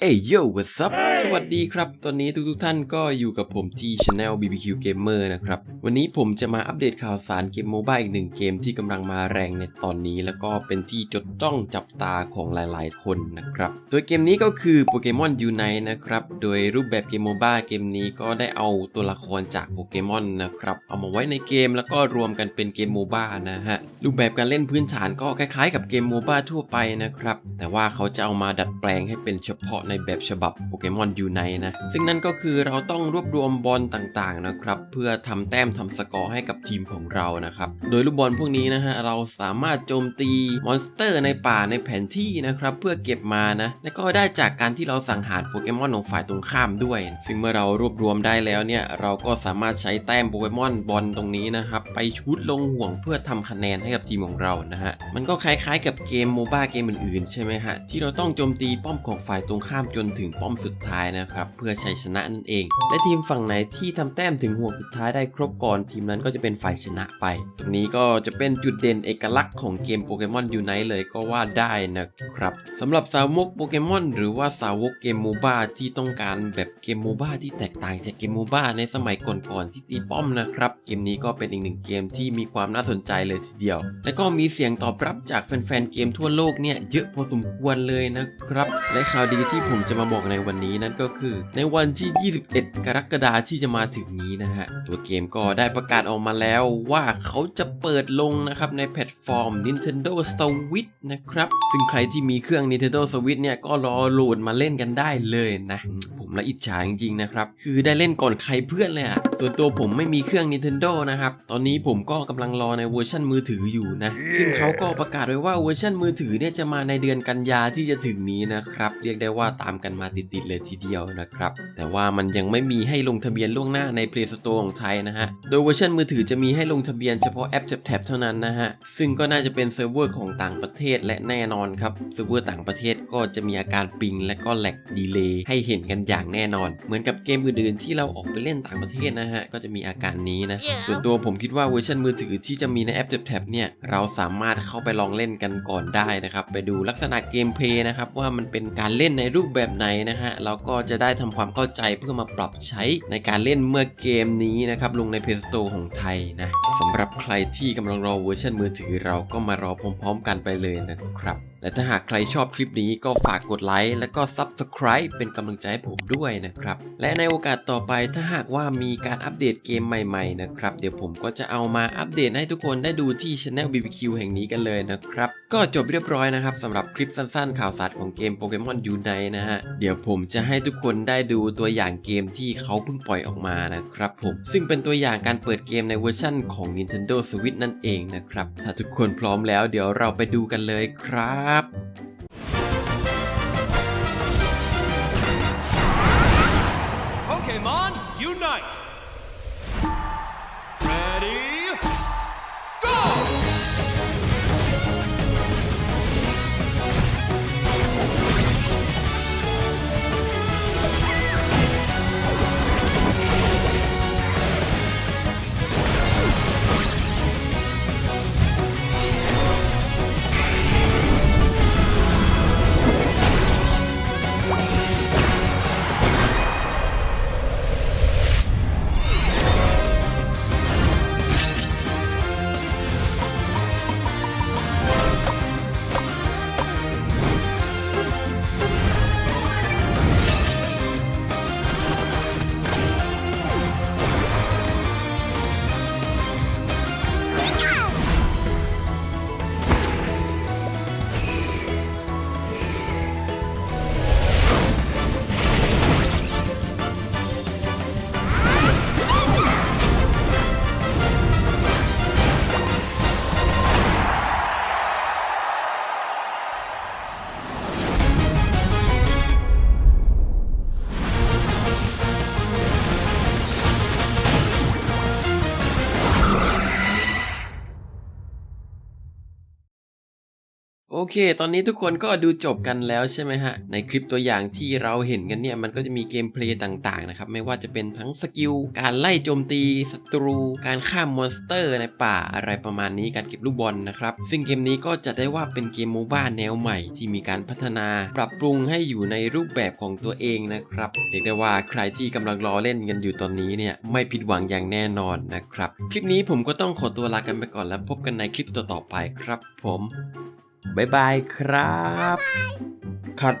เอ้ยโย่ what's up สวัสดีครับ ตอนนี้ทุกๆท่านก็อยู่กับผมที่ Channel BBQ Gamer นะครับ วันนี้ผมจะมาอัปเดตข่าวสารเกมโมบายอีกหนึ่งเกมที่กำลังมาแรงในตอนนี้ แล้วก็เป็นที่จดจ้องจับตาของหลายๆ คนนะครับโดยเกมนี้ก็คือโปเกมอนยูไนนะครับ โดยรูปแบบเกมโมบายเกมนี้ก็ได้เอาตัวละครจากโปเกมอนนะครับ เอามาไว้ในเกมแล้วก็รวมกันเป็นเกมโมบายนะฮะ รูปแบบการเล่นพื้นฐานก็คล้ายๆ กับเกมโมบายทั่วไปนะครับ แต่ว่าเขาจะเอามาดัดแปลงให้เป็นเฉพาะในแบบฉบับโปเกมอนยูไนนะ ซึ่งนั่นก็คือเราต้องรวบรวมบอลต่างๆนะครับ เพื่อทำแต้มทำสกอร์ให้กับทีมของเรานะครับ โดยลูกบอลพวกนี้นะฮะเราสามารถโจมตีมอนสเตอร์ในป่าในแผนที่นะครับเพื่อเก็บมานะ และก็ได้จากการที่เราสังหารโปเกมอนของฝ่ายตรงข้ามด้วย ซึ่งเมื่อเรารวบรวมได้แล้วเนี่ยเราก็สามารถใช้แต้มโปเกมอนบอลตรงนี้นะครับไปชุดลงห่วงเพื่อทำคะแนนให้กับทีมของเรานะฮะมันก็คล้ายๆ กับเกมโมบ้าเกมอื่นๆใช่ไหมฮะที่เราต้องโจมตีป้อมของฝ่ายตรงข้ามจนถึงป้อมสุดท้ายนะครับเพื่อชัยชนะนั่นเอง และทีมฝั่งไหนที่ทำแต้มถึงห่วงสุดท้ายได้ครบก่อนทีมนั้นก็จะเป็นฝ่ายชนะไป ตรงนี้ก็จะเป็นจุดเด่นเอกลักษณ์ของเกมโปเกมอนยูไนเลยก็ว่าได้นะครับสำหรับสาวกโปเกมอนหรือว่าสาวกเกมโมบ้าที่ต้องการแบบเกมโมบ้าที่แตกต่างจากเกมโมบ้าในสมัยก่อนๆที่ตีป้อมนะครับเกมนี้ก็เป็นอีกหนึ่งเกมที่มีความน่าสนใจเลยทีเดียว และก็มีเสียงตอบรับจากแฟนๆเกมทั่วโลกเนี่ยเยอะพอสมควรเลยนะครับ และข่าวดีที่ผมจะมาบอกในวันนี้นั่นก็คือ ในวันที่ 21 กรกฎาคมที่จะมาถึงนี้นะฮะ ตัวเกมก็ได้ประกาศออกมาแล้วว่าเขาจะเปิดลงนะครับในแพลตฟอร์ม Nintendo Switch นะครับ ซึ่งใครที่มีเครื่อง Nintendo Switch เนี่ยก็รอโหลดมาเล่นกันได้เลยนะ ผมละอิจฉาจริงๆนะครับ คือได้เล่นก่อนใครเพื่อนเลยอะ ส่วนตัวผมไม่มีเครื่อง Nintendo นะครับ ตอนนี้ผมก็กำลังรอในเวอร์ชันมือถืออยู่นะซึ่งเขาก็ประกาศไว้ว่าเวอร์ชันมือถือเนี่ยจะมาในเดือนกันยาที่จะถึงนี้นะครับ เรียกได้ว่าตามกันมาติดๆเลยทีเดียวนะครับ แต่ว่ามันยังไม่มีให้ลงทะเบียนล่วงหน้าใน Play Store ของไทยนะฮะ โดยเวอร์ชันมือถือจะมีให้ลงทะเบียนเฉพาะแอปแท็บๆเท่านั้นนะฮะ ซึ่งก็น่าจะเป็นเซิร์ฟเวอร์ของต่างประเทศและแน่นอนครับ เซิร์ฟเวอร์ต่างประเทศก็จะมีอาการปิงและก็แหลกดีเลย์ให้เห็นกันอย่างแน่นอน เหมือนกับเกมอื่นๆที่เราออกไปเล่นต่างประเทศนะฮะ ก็จะมีอาการนี้นะ ส่วนตัวผมคิดว่าเวอร์ชันมือถือที่จะมีในแอปแท็บๆเนี่ย เราสามารถเข้าไปลองเล่นกันก่อนได้นะครับ ไปดูลักษณะเกมเพลย์นะครับว่ามันเป็นการเล่นในรูปแบบไหนนะฮะ เราก็จะได้ทำความเข้าใจเพื่อมาปรับใช้ในการเล่นเมื่อเกมนี้นะครับลงใน Play Store ของไทยนะสำหรับใครที่กำลังรอเวอร์ชันมือถือเราก็มารอพร้อม ๆ กันไปเลยนะครับและถ้าหากใครชอบคลิปนี้ก็ฝากกดไลค์และก็ Subscribe เป็นกำลังใจให้ผมด้วยนะครับ และในโอกาสต่อไปถ้าหากว่ามีการอัปเดตเกมใหม่ๆนะครับ เดี๋ยวผมก็จะเอามาอัปเดตให้ทุกคนได้ดูที่ Channel BBQ แห่งนี้กันเลยนะครับ ก็จบเรียบร้อยนะครับสำหรับคลิปสั้นๆ ข่าวสารของเกมโปเกมอนยูไนนะฮะ เดี๋ยวผมจะให้ทุกคนได้ดูตัวอย่างเกมที่เขาเพิ่งปล่อยออกมานะครับผม ซึ่งเป็นตัวอย่างการเปิดเกมในเวอร์ชั่นของ Nintendo Switch นั่นเองนะครับ ถ้าทุกคนพร้อมแล้วเดี๋ยวเราไปดูกันเลยครับครับโปเกมอน Unite Ready? โอเค ตอนนี้ทุกคนก็ดูจบกันแล้วใช่ไหมฮะ ในคลิปตัวอย่างที่เราเห็นกันเนี่ย มันก็จะมีเกมเพลย์ต่างๆนะครับ ไม่ว่าจะเป็นทั้งสกิล การไล่โจมตีศัตรู การฆ่ามอนสเตอร์ในป่าอะไรประมาณนี้ การเก็บลูกบอลนะครับ ซึ่งเกมนี้ก็จะได้ว่าเป็นเกมโมบ้าแนวใหม่ที่มีการพัฒนาปรับปรุงให้อยู่ในรูปแบบของตัวเองนะครับ เรียกได้ว่าใครที่กำลังรอเล่นกันอยู่ตอนนี้เนี่ยไม่ผิดหวังอย่างแน่นอนนะครับ คลิปนี้ผมก็ต้องขอตัวลากันไปก่อนแล้วพบกันในคลิปต่อๆไปครับ ผม บ๊ายบายครับ คัด